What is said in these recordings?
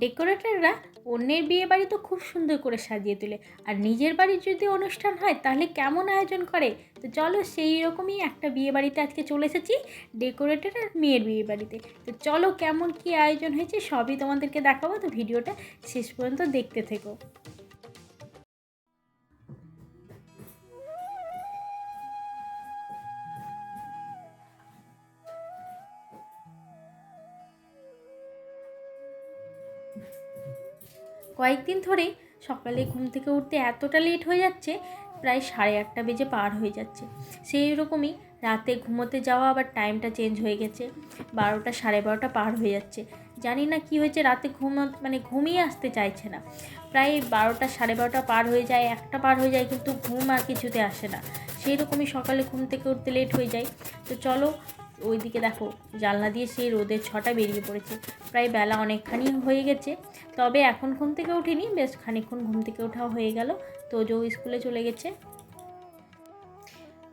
ডেকোরেটররা অন্যের বিয়ে বাড়ি তো খুব সুন্দর করে সাজিয়ে তোলে। আর নিজের বাড়ির যদি অনুষ্ঠান হয়, তাহলে কেমন আয়োজন করে? তো চলো সেই রকমই একটা বিয়ে বাড়িতে আজকে চলে এসেছি, ডেকোরেটর আর মেয়ের বিয়ে বাড়িতে তো চলো কেমন কি আয়োজন হয়েছে সবই তোমাদেরকে দেখাবো। তো ভিডিওটা শেষ পর্যন্ত দেখতে থেকো। কয়েকদিন ধরে সকালে ঘুম থেকে উঠতে এতটা লেট হয়ে যাচ্ছে, প্রায় সাড়ে আটটা বেজে পার হয়ে যাচ্ছে। সেই রকমই রাতে ঘুমোতে যাওয়া আবার টাইমটা চেঞ্জ হয়ে গেছে। বারোটা সাড়ে বারোটা পার হয়ে যাচ্ছে। জানি না কি হয়েছে, রাতে ঘুম মানে ঘুমিয়ে আসতে চাইছে না। প্রায় বারোটা সাড়ে বারোটা পার হয়ে যায়, একটা পার হয়ে যায়, কিন্তু ঘুম আর কিছুতে আসে না। সেই রকমই সকালে ঘুম থেকে উঠতে লেট হয়ে যায়। তো চলো ওইদিকে দেখো, জানলা দিয়ে সেই রোদের ছটা বেরিয়ে পড়েছে। প্রায় বেলা অনেকখানি হয়ে গেছে। তবে এখন ঘুম থেকে উঠিনি বেশ খানিকক্ষণ ঘুম থেকে ওঠাও হয়ে গেল। তোজও স্কুলে চলে গেছে।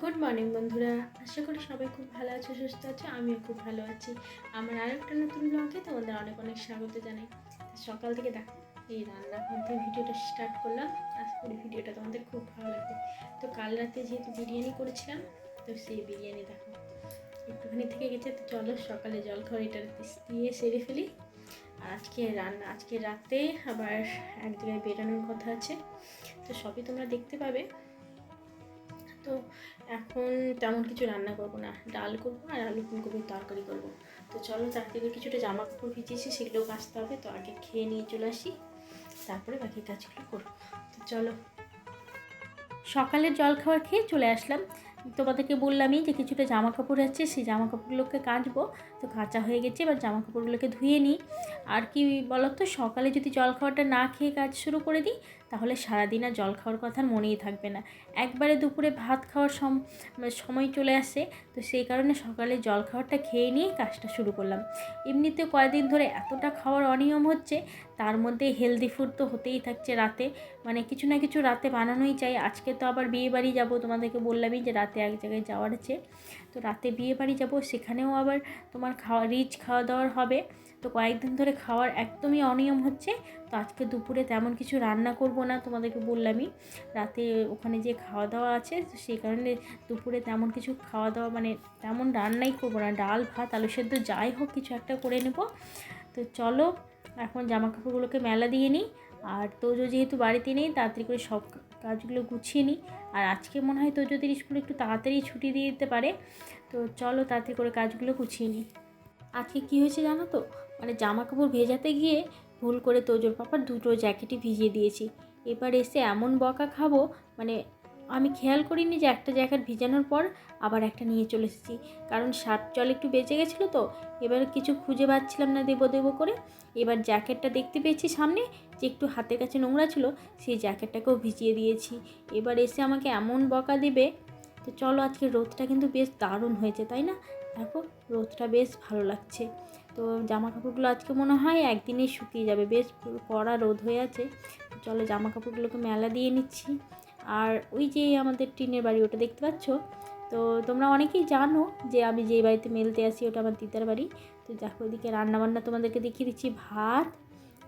গুড মর্নিং বন্ধুরা, আশা করি সবাই খুব ভালো আছো, সুস্থ আছো, আমিও খুব ভালো আছি। আমার আরেকটা নতুন ব্লগে তোমাদের অনেক অনেক স্বাগত জানাই। সকাল থেকে দেখো, এই রান্নাঘর থেকে ভিডিওটা স্টার্ট করলাম। আশা করি ভিডিওটা তোমাদের খুব ভালো লাগবে। তো কাল রাতে যেহেতু বিরিয়ানি করেছিলাম, তো সেই বিরিয়ানি দেখো। একটুখানি থেকে গেছে, তো চলো সকালে জল খাওয়ার এটা দিয়ে সেরে ফেলি। আর আজকে রান্না, আজকে রাতে আবার এক জায়গায় বেরানোর কথা আছে, তো সবই তোমরা দেখতে পাবে। তো এখন তেমন কিছু রান্না করব না, ডাল করব আর আলু ফুলকপির তরকারি করব। তো চলো তার থেকে কিছুটা জামা কাপড় ভিজিয়েছি, সেগুলো কাচতে হবে, তো আগে খেয়ে নিয়ে চলে আসি, তারপরে বাকি কাজগুলো করব। তো চলো। সকালের জল খাবার খেয়ে চলে আসলাম। তোমাদেরকে বললামই যে কিছুটা জামা কাপড় আছে, সেই জামা কাপড়গুলোকে কাচবো। তো কাঁচা হয়ে গেছে, এবার জামা কাপড়গুলোকে ধুয়ে নিই। আর কি বলতো, সকালে যদি জল খাওয়াটা না খেয়ে কাজ শুরু করে দিই তাহলে সারাদিন আর জল খাওয়ার কথা মনেই থাকবে না। একবারে দুপুরে ভাত খাওয়ার সময় চলে আসে, তো সেই কারণে সকালে জল খাওয়ারটা খেয়ে নিয়ে কাজটা শুরু করলাম। এমনিতে কয়েকদিন ধরে এতটা খাওয়ার অনিয়ম হচ্ছে, তার মধ্যে হেলদি ফুড তো হতেই থাকছে রাতে। মানে কিছু না কিছু রাতে বানানোই চাই। আজকে তো আবার বিয়ে বাড়ি যাব, তোমাদেরকে বললামই যে রাতে এক জায়গায় যাওয়ার আছে। তো রাতে বিয়ে বাড়ি যাব, সেখানেও আবার তোমার খাওয়া রিচ খাওয়া দাওয়ার হবে। তো কয়েকদিন ধরে খাওয়ার একদমই অনিয়ম হচ্ছে। তো আজকে দুপুরে তেমন কিছু রান্না করব না তোমাদেরকে বললামই। রাতে ওখানে যে খাওয়া দাওয়া আছে, তো সেই কারণে দুপুরে তেমন কিছু খাওয়া দাওয়া মানে তেমন রান্নাই করব না। ডাল, ভাত, আলু সেদ্ধ যাই হোক কিছু একটা করে নেব। তো চলো, এখন জামা কাপড়গুলোকে মেলা দিয়ে নিই। আর তোজো যেহেতু বাড়িতে নেই, তাড়াতাড়ি করে সব কাজগুলো গুছিয়ে নিই। আর আজকে মনে হয় তোজোদের স্কুলে একটু তাড়াতাড়ি ছুটি দিয়ে দিতে পারে। তো চলো তাড়াতাড়ি করে কাজগুলো গুছিয়ে নিই। আজকে কী হয়েছে জানো তো? মানে জামা কাপড় ভেজাতে গিয়ে ভুল করে তোজোর পাপার দুটো জ্যাকেটই ভিজিয়ে দিয়েছি। এবার এসে এমন বকা খাব মানে আমি খেয়াল করিনি যে একটা জ্যাকেট ভিজানোর পর আবার একটা নিয়ে চলে এসেছি। কারণ শার্ট জল একটু বেঁচে গেছিল তো, এবার কিছু খুঁজে পাচ্ছিলাম না দেবো দেবো করে। এবার জ্যাকেটটা দেখতে পেয়েছি সামনে যে একটু হাতের কাছে নোংরা ছিল, সেই জ্যাকেটটাকেও ভিজিয়ে দিয়েছি। এবার এসে আমাকে এমন বকা দেবে, তো চলো আজকে রোদটা কিন্তু বেশ দারুণ হয়েছে, তাই না? দেখো রোদটা বেশ ভালো লাগছে। তো জামা কাপড়গুলো আজকে মনে হয় একদিনেই শুকিয়ে যাবে। বেশ কড়া রোদ হয়ে আছে। চলো জামা কাপড়গুলোকে মেলা দিয়ে নিচ্ছি। আর ওই যে আমাদের টিনের বাড়ি, ওটা দেখতে পাচ্ছ? তো তোমরা অনেকেই জানো যে আমি যেই বাড়িতে মেলতে আসি, ওটা আমার দিদার বাড়ি। তো দেখো ওইদিকে রান্নাবান্না তোমাদেরকে দেখিয়ে দিচ্ছি। ভাত,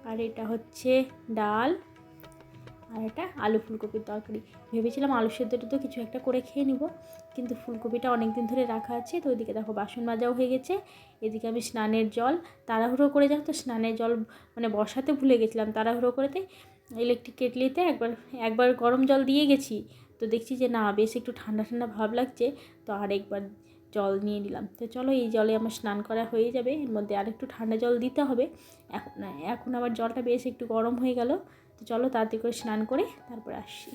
আর এটা হচ্ছে ডাল আর এটা আলু ফুলকপির তরকারি। ভেবেছিলাম আলু সেদ্ধটা তো কিছু একটা করে খেয়ে নিব, কিন্তু ফুলকপিটা অনেক দিন ধরে রাখা আছে, তো ওইদিকে দেখো বাসন মাজাও হয়ে গেছে। এদিকে আমি স্নানের জল, তাড়াহুড়ো করে যাও তো, স্নানের জল মানে বসাতে ভুলে গেছিলাম তাড়াহুড়ো করেতে। ইলেকট্রিক কেটলিতে একবার একবার গরম জল দিয়ে গেছি, তো দেখছি যে না, বেশ একটু ঠান্ডা ঠান্ডা ভাব লাগছে, তো আরেকবার জল নিয়ে নিলাম। তো চলো এই জলে আমার স্নান করা হয়ে যাবে, এর মধ্যে আর একটু ঠান্ডা জল দিতে হবে। এখন এখন আবার জলটা বেশ একটু গরম হয়ে গেল তো চলো তাড়াতাড়ি করে স্নান করে তারপরে আসছি।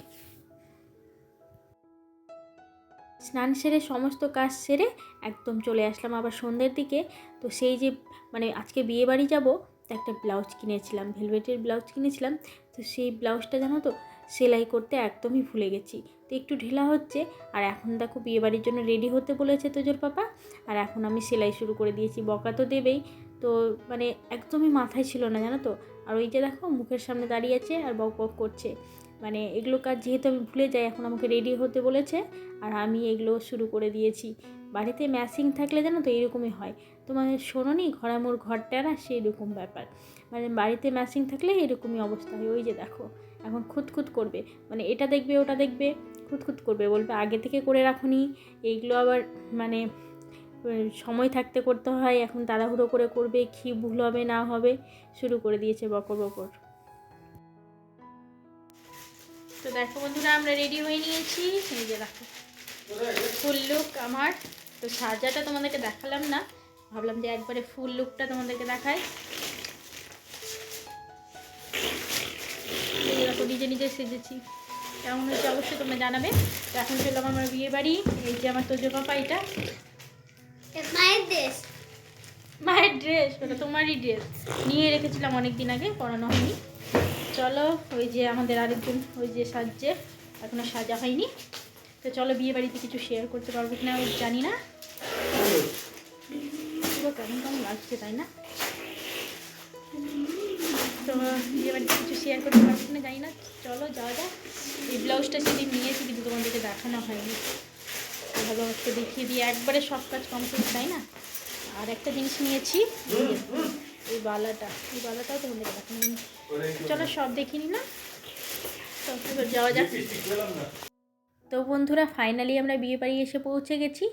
স্নান সেরে সমস্ত কাজ সেরে একদম চলে আসলাম আবার সন্ধ্যের দিকে। তো সেই যে মানে আজকে বিয়ে বাড়ি যাব, তো একটা ব্লাউজ কিনেছিলাম, ভেলভেটের ব্লাউজ কিনেছিলাম। তো সেই ব্লাউজটা জানো তো, সেলাই করতে একদমই ভুলে গেছি। তো একটু ঢিলা হচ্ছে, আর এখন দেখো বিয়েবাড়ির জন্য রেডি হতে বলেছে তোজোর পাপা, আর এখন আমি সেলাই শুরু করে দিয়েছি। বকা তো দেবেই। তো মানে একদমই মাথায় ছিল না, জানো তো? আর ওই যে দেখো, মুখের সামনে দাঁড়িয়ে আছে আর বক বক করছে। মানে এগুলো কাজ যেহেতু আমি ভুলে যাই, এখন আমাকে রেডি হতে বলেছে আর আমি এগুলো শুরু করে দিয়েছি। বাড়িতে ম্যাচিং থাকলে জানো তো এরকমই হয়। তোমার শোনোনি ঘরামোর ঘরটা না সেই রকম ব্যাপার। মানে বাড়িতে ম্যাচিং থাকলে এরকমই অবস্থা হয়, ওই যে দেখো। এখন খুঁতখুত করবে। মানে এটা দেখবে, ওটা দেখবে, খুঁতখুত করবে বলবে, আগে থেকে করে রাখুনি। এইগুলো আবার মানে সময় থাকতে করতে হয়, এখন তাড়াহুড়ো করে করবে, কি ভুল হবে, না হবে, শুরু করে দিয়েছে বকর বকর। তো দেখো বন্ধুরা, আমরা রেডি হয়ে নিয়েছি। এই যে দেখো, ফুল লুক আমার। তো সাজাটা তোমাদেরকে দেখালাম না, ভাবলাম যে একবারে ফুল লুকটা তোমাদেরকে এই দেখো, নিজে নিজে সেজেছি। কেমন হয়েছে অবশ্যই তোমরা জানাবে। তো এখন চললাম আমার বিয়ে বাড়ি এই যে আমার তোজো পাপা, এটা দেশ মায়ের ড্রেস ওটা তোমারই ড্রেস নিয়ে রেখেছিলাম অনেক দিন আগে, পরানো হয়নি। চলো, ওই যে আমাদের আরেকজন, ওই যে সাজছে, এখনও সাজা হয়নি। তো চলো বিয়ে বাড়িতে কিছু শেয়ার করতে পারব কিনা জানি না। কেমন কেমন লাগছে, তাই না? তো বিয়ে বাড়িতে কিছু শেয়ার করতে পারব কিনা জানি না। চলো, যাওয়া যাক। এই ব্লাউজটা সেদিন নিয়েছি, কিন্তু তোমাদেরকে দেখানো হয়নি। ভালো একটু দেখিয়ে দিয়ে, একবারে সব কাজ কমপ্লিট তাই না? আর একটা জিনিস নিয়েছি। এই বালাটা, এই বালাটাও হয়নি। চলো সব দেখে তো এবার যাওয়া যাক। তো বন্ধুরা ফাইনালি আমরা বিয়ে বাড়ি এসে পৌঁছে গেছি।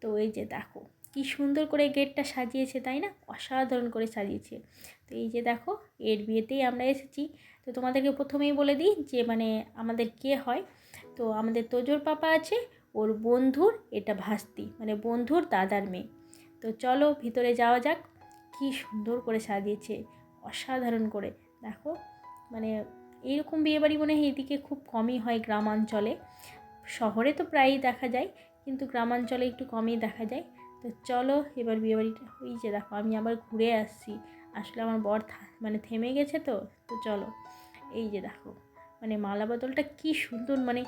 তো এই যে দেখো, কি সুন্দর করে গেটটা সাজিয়েছে, তাই না? অসাধারণ করে সাজিয়েছে। তো এই যে দেখো, এর বিয়েতেই আমরা এসেছি। তো তোমাদেরকে প্রথমেই বলে দিই যে মানে আমাদের কে হয়? তো আমাদের তোজোর পাপা আছে, ওর বন্ধুর, এটা ভাস্তি। মানে বন্ধুর দাদার মেয়ে। তো চলো ভিতরে যাওয়া যাক। কি সুন্দর করে সাজিয়েছে, অসাধারণ করে। দেখো মানে এইরকম বিয়েবাড়ি মনে হয় এদিকে খুব কমই হয় গ্রামাঞ্চলে। শহরে তো প্রায়ই দেখা যায়, কিন্তু গ্রামাঞ্চলে একটু কমই দেখা যায়। তো চলো এবার বিয়েবাড়িটা, ওই যে দেখো, আমি আবার ঘুরে আসছি। আসলে আমার বর মানে থেমে গেছে তো তো চলো। এই যে দেখো। মানে মালা বদলটা কি সুন্দর মানে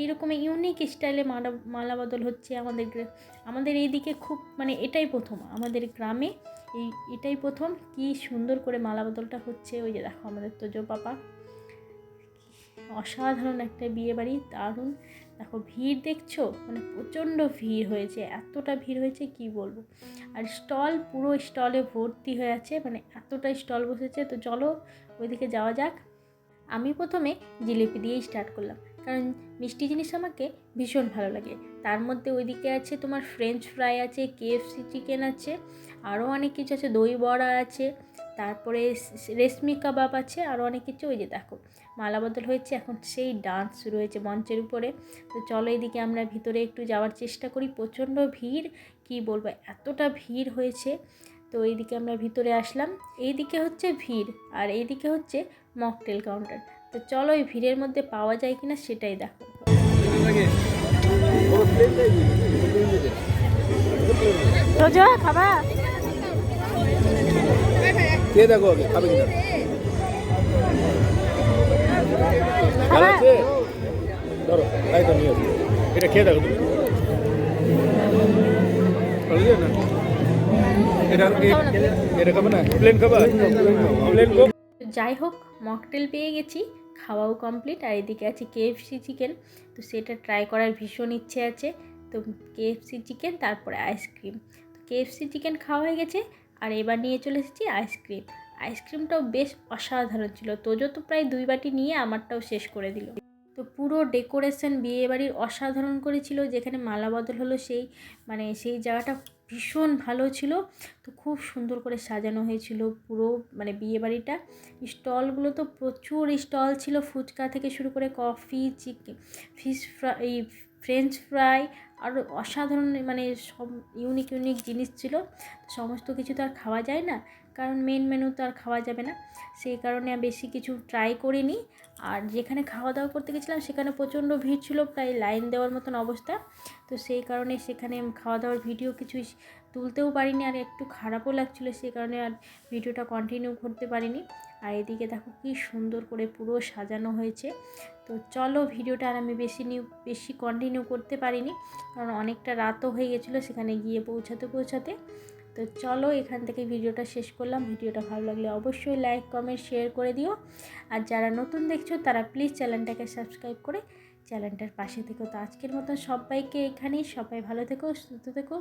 এইরকম ইউনিক স্টাইলে মালা মালা বদল হচ্ছে আমাদের আমাদের এইদিকে খুব মানে এটাই প্রথম, আমাদের গ্রামে এই, এটাই প্রথম, কি সুন্দর করে মালা বদলটা হচ্ছে, ওই যে দেখো আমাদের তোজো পাপা। অসাধারণ একটা বিয়ে বাড়ি দারুণ, দেখো ভিড় দেখছ? মানে প্রচণ্ড ভিড় হয়েছে, এতটা ভিড় হয়েছে কি বলব? আর স্টল, পুরো স্টলে ভর্তি হয়ে আছে মানে এতটা স্টল বসেছে, তো চলো ওইদিকে যাওয়া যাক। আমি প্রথমে জিলিপি দিয়েই স্টার্ট করলাম। কারণ মিষ্টি জিনিস আমাকে ভীষণ ভালো লাগে। তার মধ্যে ওইদিকে আছে তোমার ফ্রেঞ্চ ফ্রাই আছে কেএফসি চিকেন আছে, আরও অনেক কিছু আছে, দই বড়া আছে, তারপরে রেশমি কাবাব আছে, আরও অনেক কিছু ওই যে দেখো। মালা বদল হয়েছে, এখন সেই ডান্স শুরু হয়েছে মঞ্চের উপরে। তো চলো এদিকে আমরা ভিতরে একটু যাওয়ার চেষ্টা করি। প্রচণ্ড ভিড়, কি বলব, এতটা ভিড় হয়েছে। তো এইদিকে আমরা ভিতরে আসলাম। এইদিকে হচ্ছে ভিড়, আর এইদিকে হচ্ছে মকটেল কাউন্টার। তো চলো ওই ভিড়ের মধ্যে পাওয়া যায় কিনা সেটাই দেখো। রোজা খাবা? কে দেখো আগে খাবে কিনা? ভালো আছে? ধরো তাই তো নিয়ে এটা খেয়ে দেখো তুমি। ভালো লাগে না? এটা এটা খাবে না? প্লেন খাবা? প্লেন কোক যাই হোক মকটেল পেয়ে গেছি, খাওয়াও কমপ্লিট আর এদিকে আছে কেএফসি চিকেন তো সেটা ট্রাই করার ভীষণ ইচ্ছে আছে, তো কেএফসি চিকেন তারপরে আইসক্রিম তো কেএফসি চিকেন খাওয়া হয়ে গেছে, আর এবার নিয়ে চলে এসেছি আইসক্রিম আইসক্রিমটাও বেশ অসাধারণ ছিল, তোজো তো প্রায় দুই বাটি নিয়ে আমারটাও শেষ করে দিল। তো পুরো ডেকোরেশন বিয়েবাড়ির অসাধারণ করেছিল, যেখানে মালা বদল হলো সেই মানে সেই জায়গাটা ভীষণ ভালো ছিল। তো খুব সুন্দর করে সাজানো হয়েছিল পুরো মানে বিয়েবাড়িটা। স্টলগুলো তো প্রচুর স্টল ছিল, ফুচকা থেকে শুরু করে coffee, chicken, fish fry french fry আরও অসাধারণ মানে সব ইউনিক ইউনিক জিনিস ছিল। সমস্ত কিছু তো আর খাওয়া যায় না, কারণ মেন মেনু তো আর খাওয়া যাবে না। সেই কারণে বেশি কিছু ট্রাই করিনি। আর যেখানে খাওয়া দাওয়া করতে গেছিলাম, সেখানে প্রচণ্ড ভিড় ছিল, প্রায় লাইন দেওয়ার মতন অবস্থা। তো সেই কারণে সেখানে খাওয়া দাওয়ার ভিডিও কিছুই তুলতেও পারিনি, আর একটু খারাপও লাগছিল, সেই কারণে আর ভিডিওটা কন্টিনিউ করতে পারিনি। আর এদিকে দেখো কি সুন্দর করে পুরো সাজানো হয়েছে। তো চলো ভিডিওটা আর আমি বেশি নিউ, বেশি কন্টিনিউ করতে পারিনি। কারণ অনেকটা রাতও হয়ে গেছিল সেখানে গিয়ে পৌঁছাতে পৌঁছাতে। তো চলো এখান থেকে ভিডিওটা শেষ করলাম। ভিডিওটা ভালো লাগলে অবশ্যই লাইক কমেন্ট শেয়ার করে দিও। আর যারা নতুন দেখছ, তারা প্লিজ চ্যানেলটাকে সাবস্ক্রাইব করে চ্যানেলটার পাশে থেকো। তো আজকের মতো সবাইকে এখানেই, সবাই ভালো থেকো, সুস্থ থেকো।